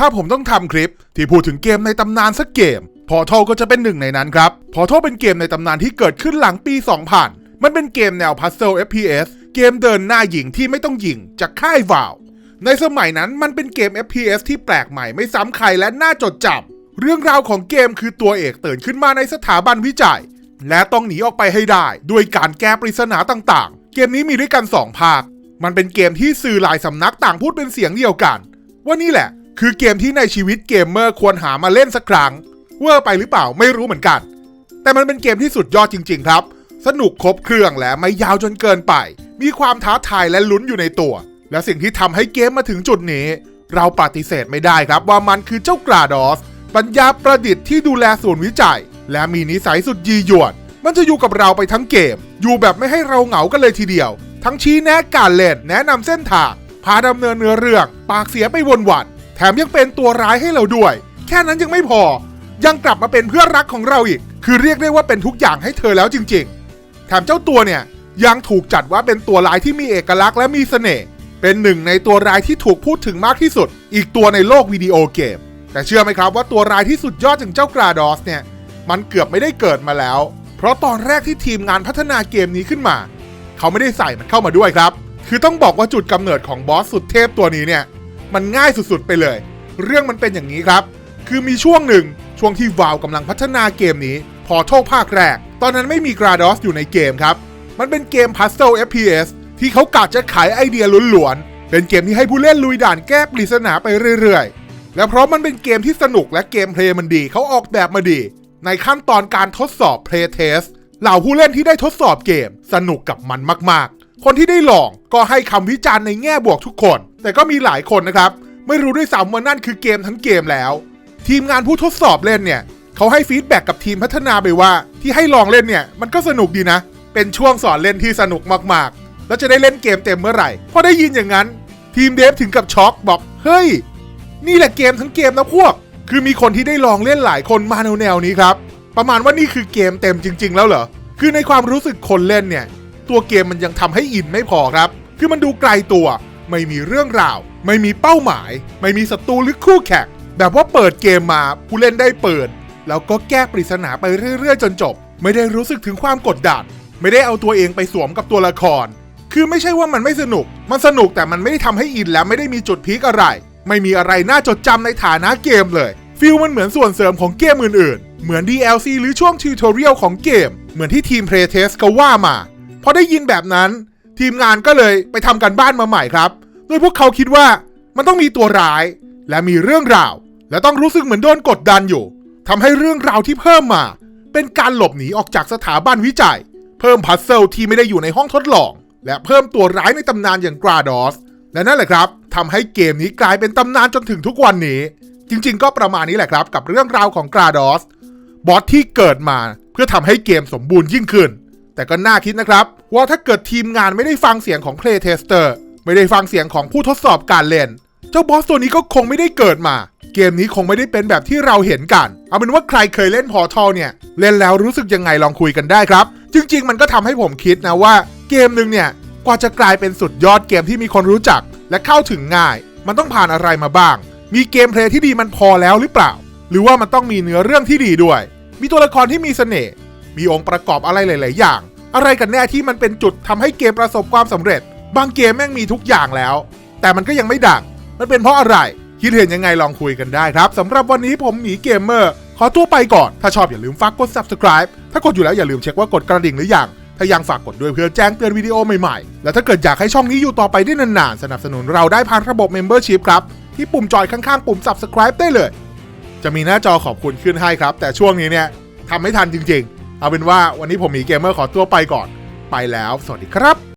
ถ้าผมต้องทำคลิปที่พูดถึงเกมในตำนานสักเกม พอทก็จะเป็นหนึ่งในนั้นครับ พอทเป็นเกมในตำนานที่เกิดขึ้นหลังปี 2000 มันเป็นเกมแนวพัซเซิล FPS เกมเดินหน้าหญิงที่ไม่ต้องหยิงจากค่ายวาว ในสมัยนั้นมันเป็นเกม FPS ที่แปลกใหม่ไม่ซ้ำใครและน่าจดจำเรื่องราวของเกมคือตัวเอกตื่นขึ้นมาในสถาบันวิจัย และต้องหนีออกไปให้ได้ ด้วยการแก้ปริศนาต่างๆ เกมนี้มีด้วยกัน 2 ภาค มันเป็นเกมที่สื่อหลายสำนักต่างพูดเป็นเสียงเดียวกัน ว่านี่แหละ คือเกมที่ในชีวิตเกมเมอร์ควรหามาเล่นสักครั้งเวอร์ไปหรือเปล่าไม่รู้เหมือนกัน แต่มันเป็นเกมที่สุดยอดจริง ๆ ครับ สนุกครบเครื่องและไม่ยาวจนเกินไป มีความท้าทายและลุ้นอยู่ในตัว และสิ่งที่ทำให้เกมมาถึงจุดนี้ เราปฏิเสธไม่ได้ครับว่ามันคือเจ้ากราดอสปัญญาประดิษฐ์ที่ดูแลศูนย์วิจัย และมีนิสัยสุดยีหยวน มันจะอยู่กับเราไปทั้งเกม อยู่แบบไม่ให้เราเหงากันเลยทีเดียว ทั้งชี้แนะการเล่นแนะนำเส้นทางพาดำเนินเนื้อเรื่อง ปากเสียไปวนวัน แถมยังเป็นตัวร้ายให้เราด้วย แค่นั้นยังไม่พอ ยังกลับมาเป็นเพื่อนรักของเราอีก คือเรียกได้ว่าเป็นทุกอย่างให้เธอแล้วจริง ๆ แถมเจ้าตัวเนี่ยยังถูกจัดว่าเป็นตัวร้ายที่มีเอกลักษณ์และมีเสน่ห์ เป็นหนึ่งในตัวร้ายที่ถูกพูดถึงมากที่สุด อีกตัวในโลกวิดีโอเกม แต่เชื่อไหมครับว่าตัวร้ายที่สุดยอดอย่างเจ้ากราดอสเนี่ย มันเกือบไม่ได้เกิดมาแล้ว เพราะตอนแรกที่ทีมงานพัฒนาเกมนี้ขึ้นมา เขาไม่ได้ใส่มันเข้ามาด้วยครับ คือต้องบอกว่าจุดกำเนิดของบอสสุดเทพตัวนี้เนี่ย มันง่ายสุดๆไปเลย เรื่องมันเป็นอย่างนี้ครับ คือมีช่วงหนึ่งช่วงที่วาวกำลังพัฒนาเกมนี้ พอโชคภาคแรก ตอนนั้นไม่มีกราดอสอยู่ในเกมครับ มันเป็นเกม Puzzle FPS ที่เขากะจะขายไอเดียล้วนๆ เป็นเกมที่ให้ผู้เล่นลุยด่านแก้ปริศนาไปเรื่อยๆ และเพราะมันเป็นเกมที่สนุกและเกมเพลย์มันดีเขาออกแบบมาดี ในขั้นตอนการทดสอบ Play Test เหล่าผู้เล่นที่ได้ทดสอบเกม สนุกกับมันมาก คนที่ได้ลองก็ให้คำวิจารณ์ในแง่บวกทุกคน แต่ก็มีหลายคนนะครับ ไม่รู้ด้วยซ้ำว่านั่นคือเกมทั้งเกมแล้ว ทีมงานผู้ทดสอบเล่นเนี่ยเขาให้ฟีดแบ็กกับทีมพัฒนาไปว่า ที่ให้ลองเล่นเนี่ยมันก็สนุกดีนะ เป็นช่วงสอนเล่นที่สนุกมากๆ แล้วจะได้เล่นเกมเต็มเมื่อไหร่พอได้ยินอย่างนั้น ทีมเดฟถึงกับช็อกบอกเฮ้ย นี่แหละเกมทั้งเกมนะพวก คือมีคนที่ได้ลองเล่นหลายคนมาแนวๆนี้ครับประมาณว่านี่คือเกมเต็มจริง ๆ แล้วเหรอคือในความรู้สึกคนเล่นเนี่ย ตัวเกมมันยังทำให้อินไม่พอครับ คือมันดูไกลตัว ไม่มีเรื่องราว ไม่มีเป้าหมาย ไม่มีศัตรูหรือคู่แข่งแบบว่าเปิดเกมมาผู้เล่นได้เปิด แล้วก็แก้ปริศนาไปเรื่อยๆ จนจบ ไม่ได้รู้สึกถึงความกดดันไม่ได้เอาตัวเองไปสวมกับตัวละคร คือไม่ใช่ว่ามันไม่สนุก มันสนุกแต่มันไม่ได้ทำให้อินและไม่ได้มีจุดพีคอะไร ไม่มีอะไรน่าจดจำในฐานะเกมเลยฟิลมันเหมือนส่วนเสริมของเกมอื่นๆ เหมือน DLC หรือช่วงทิวทอเรียลของเกม เหมือนที่ทีม Playtest เขาว่ามา อได้ยินแบบนั้น ทีมงานก็เลยไปทำกันบ้านมาใหม่ครับโดยพวกเขาคิดว่ามันต้องมีตัวร้าย และมีเรื่องราว และต้องรู้สึกเหมือนโดนกดดันอยู่ทำให้เรื่องราวที่เพิ่มมา เป็นการหลบหนีออกจากสถาบันวิจัย เพิ่มพัซเซิลที่ไม่ได้อยู่ในห้องทดลอง และเพิ่มตัวร้ายในตำนานอย่างกราดอสและนั่นแหละครับทำให้เกมนี้กลายเป็นตำนานจนถึงทุกวันนี้ จริง ๆ ก็ประมาณนี้แหละครับ กับเรื่องราวของกราดอสบอสที่เกิดมาเพื่อทำให้เกมสมบูรณ์ยิ่งขึ้น แต่ก็น่าคิดนะครับ ว่าถ้าเกิดทีมงานไม่ได้ฟังเสียงของ Playtester ไม่ได้ฟังเสียงของผู้ทดสอบการเล่น เจ้าบอสตัวนี้ก็คงไม่ได้เกิดมา เกมนี้คงไม่ได้เป็นแบบที่เราเห็นกัน เอาเป็นว่าใครเคยเล่นพอทัลเนี่ย เล่นแล้วรู้สึกยังไงลองคุยกันได้ครับ จริง ๆ มันก็ทำให้ผมคิดนะว่า เกมหนึ่งเนี่ยกว่าจะกลายเป็นสุดยอดเกมที่มีคนรู้จัก และเข้าถึงง่าย มันต้องผ่านอะไรมาบ้าง มีเกมเพลย์ที่ดีมันพอแล้วหรือเปล่า หรือว่ามันต้องมีเนื้อเรื่องที่ดีด้วย มีตัวละครที่มีเสน่ห์มีองค์ประกอบอะไรหลาย ๆ อย่าง อะไรกันแน่ที่มันเป็นจุดทำให้เกมประสบความสำเร็จ บางเกมแม่งมีทุกอย่างแล้ว แต่มันก็ยังไม่ดังมันเป็นเพราะอะไร คิดเห็นยังไงลองคุยกันได้ครับสำหรับวันนี้ผมหมีเกมเมอร์ ขอตัวไปก่อน ถ้าชอบอย่าลืมฝากกด subscribe ถ้ากดอยู่แล้วอย่าลืมเช็คว่ากดกระดิ่งหรือยังถ้ายังฝากกดด้วยเพื่อแจ้งเตือนวิดีโอใหม่ๆ และถ้าเกิดอยากให้ช่องนี้อยู่ต่อไปได้นานๆ สนับสนุนเราได้ผ่านระบบ Membership ครับ ที่ปุ่มจอยข้างๆ ปุ่ม subscribe ได้เลย จะมีหน้าจอขอบคุณขึ้นให้ครับ แต่ช่วงนี้เนี่ยทำไม่ทันจริงๆ เอาเป็นว่าวันนี้ผมหมีเกมเมอร์ขอตัวไปก่อน ไปแล้ว สวัสดีครับ